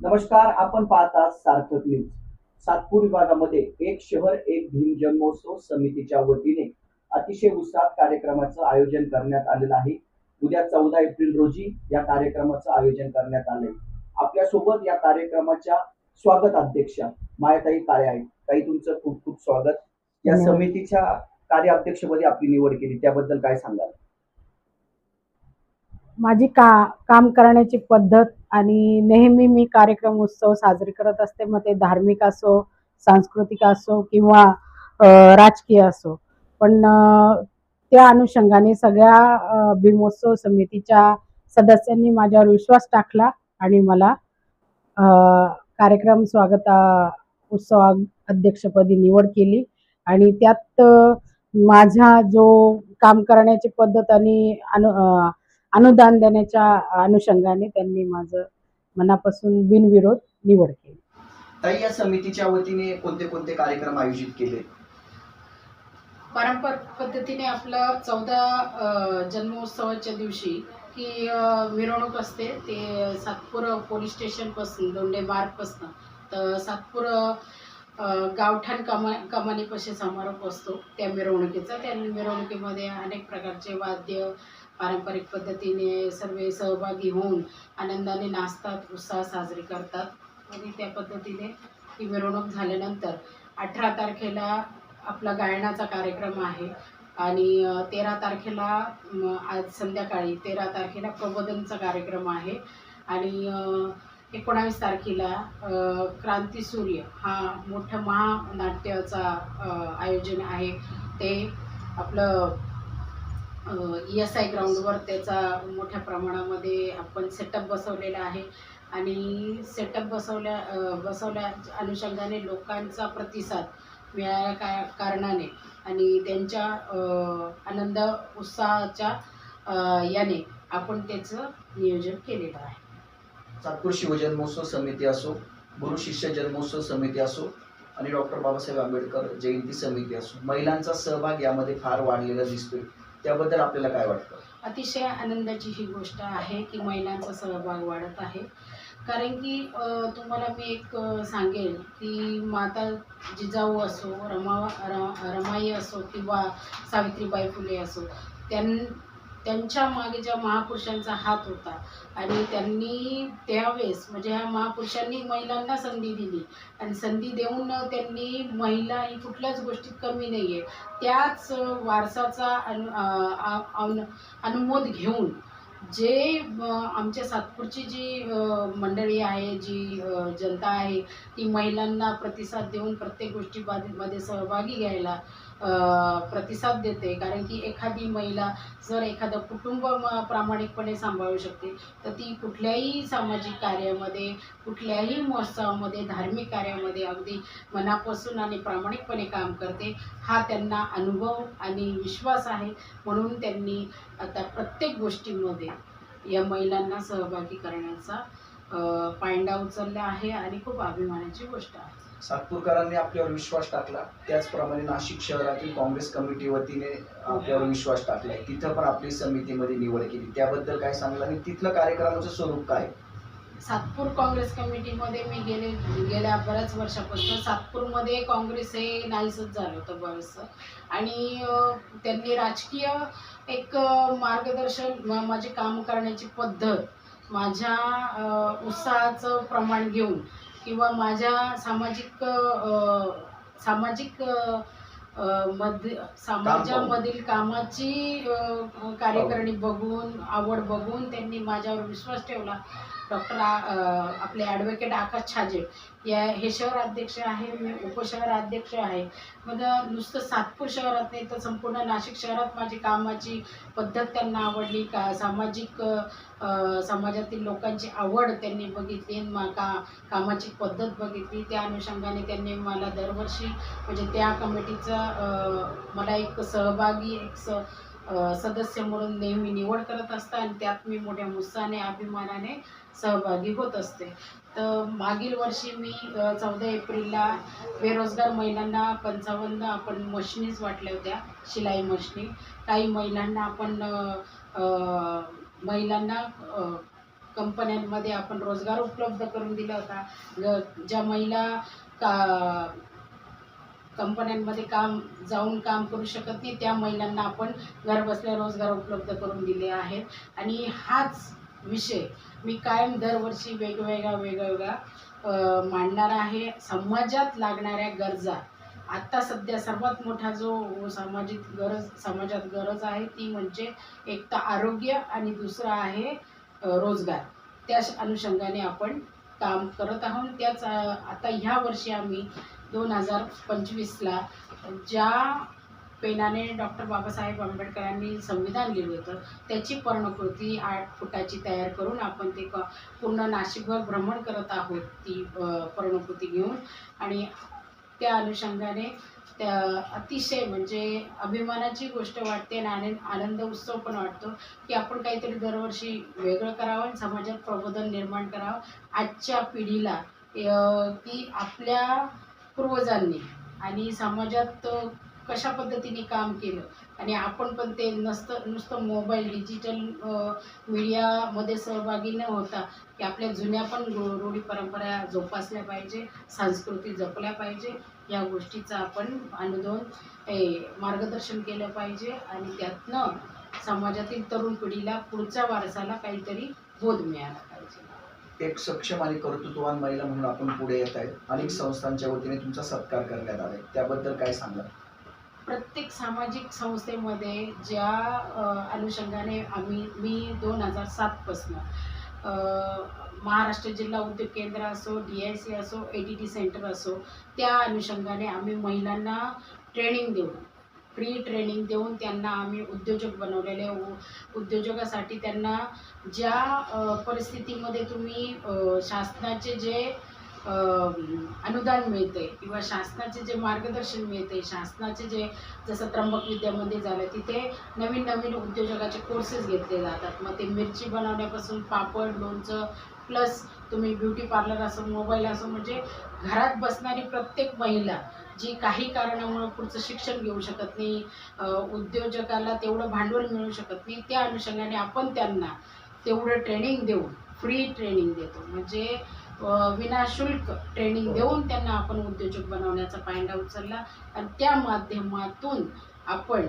नमस्कार आपण पाहता सार्थक न्यूज सातपूर विभागामध्ये एक शहर एक भीम जन्मोत्सव समितीच्या वतीने अतिशय उत्साहात कार्यक्रमाचं आयोजन करण्यात आलेलं आहे. उद्या चौदा एप्रिल रोजी या कार्यक्रमाचं आयोजन करण्यात आलंय. आपल्यासोबत या कार्यक्रमाच्या स्वागत अध्यक्षा मायाताई काळे आहेत. ताई तुमचं खूप खूप स्वागत. या. समितीच्या कार्याध्यक्षपदी आपली निवड केली. त्याबद्दल काय सांगाल? माझी का काम करण्याची पद्धत आणि नेहमी मी कार्यक्रम उत्सव साजरे करत असते. मग ते धार्मिक असो सांस्कृतिक असो किंवा राजकीय असो. पण त्या अनुषंगाने सगळ्या भीमोत्सव समितीच्या सदस्यांनी माझ्यावर विश्वास टाकला आणि मला कार्यक्रम स्वागत उत्सव अध्यक्षपदी निवड केली. आणि त्यात माझा जो काम करण्याची पद्धत आणि अनु अनुदान देण्याच्या अनुषंगाने त्यांनी माझं मनापासून बिनविरोध निवड केली. ताई या समितीच्या वतीने कोणते कोणते कार्यक्रम आयोजित केले? पारंपरिक पद्धतीने आपलं चौदा जन्मोत्सवाच्या दिवशी की मिरवणूक असते. ते सातपूर पोलीस स्टेशनपासून दोंडे मार्गपासून तर सातपूर गावठाण कमा कमानीपाशी समारोप असतो त्या मिरवणुकीचा. त्या मिरवणुकीमध्ये अनेक प्रकारचे वाद्य पारंपरिक पद्धतीने सर्व सहभागी होऊन आनंदाने नाचतात उत्साह साजरे करतात. आणि त्या पद्धतीने ही मिरवणूक झाल्यानंतर अठरा तारखेला आपला गायनाचा कार्यक्रम आहे. आणि तेरा तारखेला आज संध्याकाळी तेरा तारखेला प्रबोधनचा कार्यक्रम आहे. आणि एकोणावीस तारखेला क्रांतीसूर्य हा मोठं महानाट्याचा आयोजन आहे. ते आपलं एस आय ग्राउंडवर त्याचा मोठ्या प्रमाणामध्ये आपण सेटअप बसवलेला आहे. आणि सेटअप बसवल्या बसवल्या अनुषंगाने लोकांचा प्रतिसाद मिळाल्या का कारणाने आणि त्यांच्या आनंद उत्साहाच्या याने आपण त्याचं नियोजन केलेलं आहे. सातपूर शिवजन्मोत्सव समिती असो गुरु शिष्य जन्मोत्सव समिती असो आणि डॉक्टर बाबासाहेब आंबेडकर जयंती समिती असो महिलांचा सहभाग यामध्ये फार वाढलेला दिसतोय. त्याबद्दल आपल्याला काय वाटतं? अतिशय आनंदाची ही गोष्ट आहे की महिलांचा सहभाग वाढत आहे. कारण की तुम्हाला मी एक सांगेल की माता जिजाऊ असो रमा रमाई असो किंवा सावित्रीबाई फुले असो त्यां त्यांच्या मागे ज्या महापुरुषांचा हात होता आणि त्यांनी त्यावेळेस म्हणजे ह्या महापुरुषांनी महिलांना संधी दिली. आणि संधी देऊन त्यांनी महिला ही कुठल्याच गोष्टीत कमी नाही आहे त्याच वारसाचा अनु अनु- अनुमोद घेऊन जे आमच्या सातपूरची जी मंडळी आहे जी जनता आहे ती महिलांना प्रतिसाद देऊन प्रत्येक गोष्टीमध्ये सहभागी घ्यायला प्रतिसाद देते. कारण की एखादी महिला जर एखादं कुटुंब म- प्रामाणिकपणे सांभाळू शकते तर ती कुठल्याही सामाजिक कार्यामध्ये कुठल्याही महोत्सवामध्ये धार्मिक कार्यामध्ये अगदी मनापासून आणि प्रामाणिकपणे काम करते. हा त्यांना अनुभव आणि विश्वास आहे. म्हणून त्यांनी आता प्रत्येक गोष्टीमध्ये या महिलांना सहभागी करण्याचा अ, पायंडा उचलला आहे आणि खूप अभिमानाची गोष्ट आहे. सातपूरकरांनी आपल्यावर विश्वास टाकला. त्याचप्रमाणे नाशिक शहरातील काँग्रेस कमिटी वतीने आपल्यावर विश्वास टाकलाय. तिथं पण आपली समितीमध्ये निवड केली. त्याबद्दल काय सांगलं? आणि तिथलं कार्यक्रमाचं स्वरूप काय? सातपूर काँग्रेस कमिटीमध्ये मी गेले गेल्या बऱ्याच वर्षापासून. सातपूरमध्ये काँग्रेस हे नाहीसच झालं होतं बरंचसं. आणि त्यांनी राजकीय एक मार्गदर्शन माझे काम करण्याची पद्धत माझ्या उत्साहाचं प्रमाण घेऊन किंवा माझ्या सामाजिक सामाजिक मध्ये समाजामधील कामाची कार्यकारिणी बघून आवड बघून त्यांनी माझ्यावर विश्वास ठेवला. डॉक्टर आपले ॲडव्होकेट आकाश छाजे या हे शहर अध्यक्ष आहे मी उपशहर अध्यक्ष आहे. मग नुसतं सातपूर शहरात नाही तर संपूर्ण नाशिक शहरात माझी कामाची पद्धत त्यांना आवडली. का सामाजिक समाजातील लोकांची आवड त्यांनी बघितली मा का कामाची पद्धत बघितली. त्या अनुषंगाने त्यांनी मला दरवर्षी म्हणजे त्या कमिटीचा मला एक सहभागी एक स सदस्य म्हणून नेहमी निवड करत असता आणि त्यात मी मोठ्या उत्साहाने अभिमानाने सहभागी होत असते. तर मागील वर्षी मी चौदा एप्रिलला बेरोजगार महिलांना पंचावन्न आपण मशिनीच वाटल्या होत्या शिलाई मशिनी. काही महिलांना आपण महिलांना कंपन्यांमध्ये आपण रोजगार उपलब्ध करून दिला होता. ज्या महिला का कंपन्यांमध्ये काम जाऊन काम करू शकत नाही. त्या महिलांना आपण घरबसल्या रोजगार उपलब्ध करून दिले आहेत. आणि हाच विषय मी कायम दरवर्षी वेगवेगळा वेगवेगळा मांडणार आहे. समाजात लागणाऱ्या गरजा. आत्ता सध्या सर्वात मोठा जो सामाजिक गरज समाजात गरज आहे ती म्हणजे एक तर आरोग्य आणि दुसरं आहे रोजगार. त्याच अनुषंगाने आपण काम करत आहोत. त्याच आता ह्या वर्षी आम्ही दोन हजार पंचवीसला ज्या पेनाने डॉक्टर बाबासाहेब आंबेडकरांनी संविधान लिहिलं होतं त्याची पर्णकृती आठ फुटाची तयार करून आपण ते क पूर्ण नाशिकभर भ्रमण करत आहोत ती पर्णकृती घेऊन. आणि त्या अनुषंगाने त्या अतिशय म्हणजे अभिमानाची गोष्ट वाटते आणि आनंद आनंद उत्सव पण वाटतो की आपण काहीतरी दरवर्षी वेगळं करावं आणि समाजात प्रबोधन निर्माण करावं. आजच्या पिढीला की आपल्या पूर्वजांनी आणि समाजात कशा पद्धतीने काम केलं? आणि आपण पण ते नसतं नुसतं मोबाईल डिजिटल मीडियामध्ये सहभागी न होता की आपल्या जुन्या पण रू- रूढी परंपरा जोपासल्या पाहिजे संस्कृती जपल्या पाहिजे या गोष्टीचा आपण अनुदान मार्गदर्शन केलं पाहिजे आणि त्यातनं समाजातील तरुण पिढीला पुढच्या वारसाला काहीतरी बोध मिळाला एक सक्षम आणि कर्तृत्ववान महिला म्हणून आपण पुढे येत आहेत. अनेक संस्थांच्या वतीने तुमचा सत्कार करण्यात आलाय. त्याबद्दल काय सांगा प्रत्येक सामाजिक संस्थेमध्ये ज्या अनुषंगाने आम्ही मी दोन हजार सातपासनं महाराष्ट्र जिल्हा उद्योग केंद्र असो डी आय सी असो ए टी टी सेंटर असो त्या अनुषंगाने आम्ही महिलांना ट्रेनिंग देऊ फ्री ट्रेनिंग देऊन त्यांना आम्ही उद्योजक बनवलेले उद्योजकासाठी त्यांना ज्या परिस्थितीमध्ये तुम्ही शासनाचे जे अनुदान मिळते किंवा शासनाचे जे मार्गदर्शन मिळते शासनाचे जे जसं त्र्यंबक विद्यामध्ये झालं तिथे नवीन नवीन उद्योजकाचे कोर्सेस घेतले जातात. मग ते मिरची बनवण्यापासून पापड लोणचं प्लस तुम्ही ब्युटी पार्लर असो मोबाईल असो म्हणजे घरात बसणारी प्रत्येक महिला जी काही कारणामुळे पुढचं शिक्षण घेऊ शकत नाही उद्योजकाला तेवढं भांडवल मिळू शकत नाही त्या अनुषंगाने आपण त्यांना तेवढं ट्रेनिंग देऊन फ्री ट्रेनिंग देतो. म्हणजे विनाशुल्क ट्रेनिंग देऊन त्यांना आपण उद्योजक बनवण्याचा पायंडा उचलला आणि त्या माध्यमातून आपण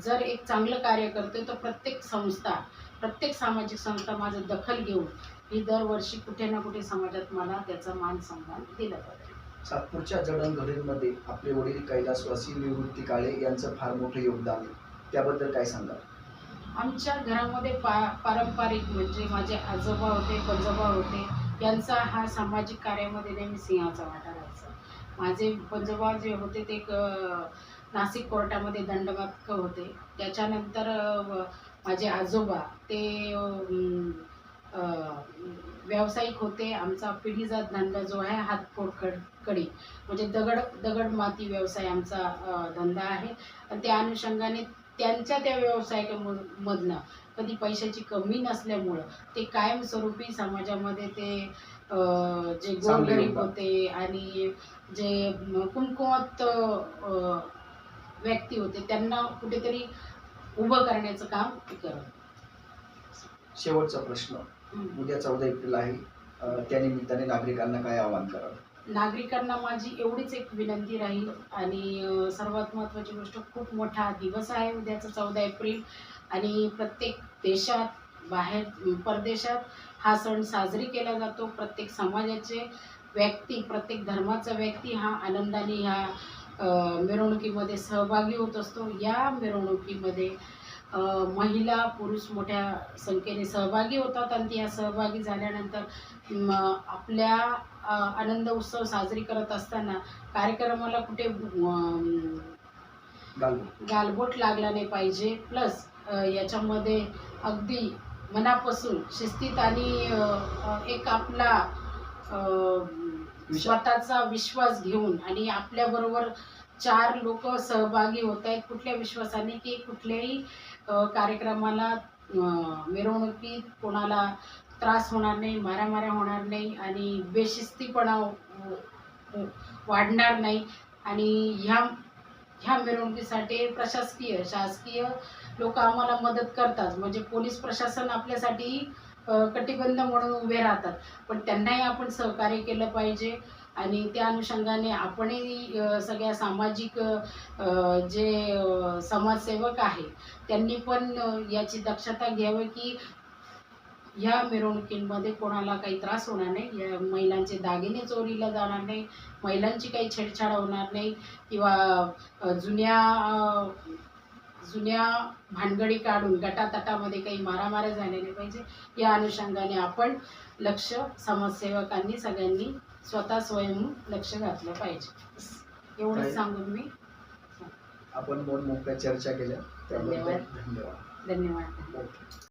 जर एक चांगलं कार्य करतोय तर प्रत्येक संस्था प्रत्येक सामाजिक संस्था माझं दखल घेऊन ही दरवर्षी कुठे ना कुठे समाजात मला त्याचा मान सन्मान दिला जातो. सातपूरच्या जडणघडणीमध्ये आपले वडील कैलासवासी निवृत्ती काळे यांचं फार मोठं योगदान आहे. त्याबद्दल काय सांगा आमच्या घरामध्ये पा पारंपरिक म्हणजे माझे आजोबा होते पंजोबा होते यांचा हा सामाजिक कार्यामध्ये नेहमी सिंहाचा वाटा राहायचा. माझे पंजोबा जे होते ते नाशिक कोर्टामध्ये दंडनायक होते. त्याच्यानंतर माझे आजोबा ते व्यावसायिक होते आमचा पिढीजात धंदा जो आहे हातफोड कड कडी म्हणजे दगड दगड माती व्यवसाय आमचा धंदा आहे आणि त्या अनुषंगाने त्यांच्या त्या व्यवसायामधनं कधी पैशाची कमी नसल्यामुळं ते कायमस्वरूपी समाजामध्ये ते जे गोरगरीब. होते आणि जे अ, व्यक्ती होते त्यांना कुठेतरी उभं करण्याचं काम ते करत शेवटचा प्रश्न. उद्या चौदा एप्रिल आहे. अं, नागरिकांना काय आवाहन करावं नागरिकांना माझी एवढीच एक विनंती राहील आणि अ, सर्वात महत्त्वाची गोष्ट खूप मोठा दिवस आहे उद्याचा चौदा एप्रिल आणि प्रत्येक देशात बाहेर परदेशात हा सण साजरी केला जातो. प्रत्येक समाजाचे व्यक्ती प्रत्येक धर्माचा व्यक्ती हा आनंदाने ह्या अ, मिरवणुकीमध्ये सहभागी होत असतो. या मिरवणुकीमध्ये महिला पुरुष मोठ्या संख्येने सहभागी होतात आणि त्या सहभागी झाल्यानंतर आपल्या आनंद उत्सव साजरी करत असताना कार्यक्रमाला कुठे गालबोट. लागला नाही पाहिजे. प्लस याच्यामध्ये अगदी मनापासून शिस्तीत आणि एक आपला स्वतःचा विश्वास घेऊन आणि आपल्याबरोबर चार लोक सहभागी होत आहेत. कुठल्या विश्वासाने की कुठल्याही कार्यक्रमाला मिरवणुकीत कोणाला त्रास होणार नाही मारामाऱ्या होणार नाही आणि बेशिस्तीपणा वाढणार नाही. आणि ह्या ह्या मिरवणुकीसाठी प्रशासकीय शासकीय लोक आम्हाला मदत करतात. म्हणजे पोलीस प्रशासन आपल्यासाठी कटिबंध म्हणून उभे राहतात. पण त्यांनाही आपण सहकार्य केलं पाहिजे. आणि त्या अनुषंगाने आपणही सगळ्या सामाजिक जे समाजसेवक आहे त्यांनी पण याची दक्षता घ्यावी की ह्या मिरवणुकींमध्ये कोणाला काही त्रास होणार नाही. या महिलांचे दागिने चोरीला जाणार नाही महिलांची काही छेडछाड होणार नाही किंवा जुन्या जुन्या भानगडी काढून गटातटामध्ये काही मारामाऱ्या झाल्या नाही पाहिजे. या अनुषंगाने आपण लक्ष समाजसेवकांनी सगळ्यांनी स्वतः स्वयं लक्ष घातलं पाहिजे एवढं काय? सांगून मी आपण दोन मोठ्या चर्चा केल्या त्याबद्दल धन्यवाद. धन्यवाद धन्यवाद